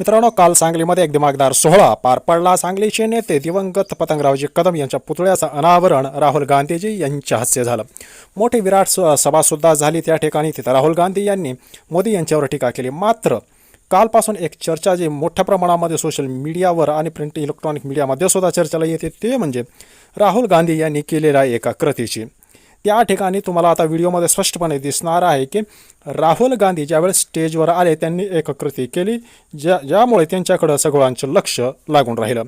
मित्रांनो काल सांगलीमध्ये एक दिमागदार सोहळा पार पडला. सांगलीचे नेते दिवंगत पतंगरावजी कदम यांच्या पुतळ्याचं अनावरण राहुल गांधीजी यांच्या हस्ते झालं. मोठी विराट स- सभासुद्धा झाली. त्या ठिकाणी तिथं राहुल गांधी यांनी मोदी यांच्यावर टीका केली. मात्र कालपासून एक चर्चा जी मोठ्या प्रमाणामध्ये सोशल मीडियावर आणि प्रिंट इलेक्ट्रॉनिक मीडियामध्ये सुद्धा चर्चेला येते ते म्हणजे राहुल गांधी यांनी केलेल्या एका कृतीची. त्या ठिकाणी तुम्हाला आता व्हिडिओमध्ये स्पष्टपणे दिसणार आहे की राहुल गांधी ज्यावेळेस स्टेजवर आले त्यांनी एक कृती केली ज्या ज्यामुळे त्यांच्याकडं सगळ्यांचं लक्ष लागून राहिलं.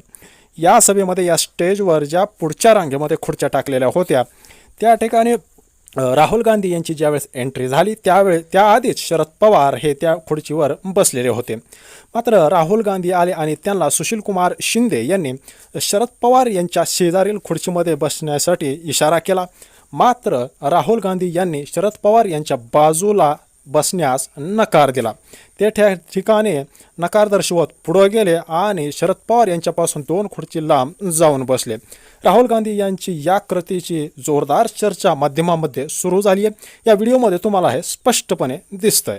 या सभेमध्ये या स्टेजवर ज्या पुढच्या रांगेमध्ये खुर्च्या टाकलेल्या होत्या त्या ठिकाणी राहुल गांधी यांची ज्यावेळेस एंट्री झाली त्यावेळेस त्याआधीच शरद पवार हे त्या खुर्चीवर बसलेले होते. मात्र राहुल गांधी आले आणि त्यांना सुशीलकुमार शिंदे यांनी शरद पवार यांच्या शेजारील खुर्चीमध्ये बसण्यासाठी इशारा केला. मात्र राहुल गांधी यांनी शरद पवार यांच्या बाजूला बसण्यास नकार दिला. ते त्या ठिकाणी नकार दर्शवत पुढे गेले आणि शरद पवार यांच्यापासून दोन खुर्ची लांब जाऊन बसले. राहुल गांधी यांची या कृतीची जोरदार चर्चा माध्यमामध्ये सुरू झाली आहे या व्हिडिओमध्ये तुम्हाला हे स्पष्टपणे दिसतंय.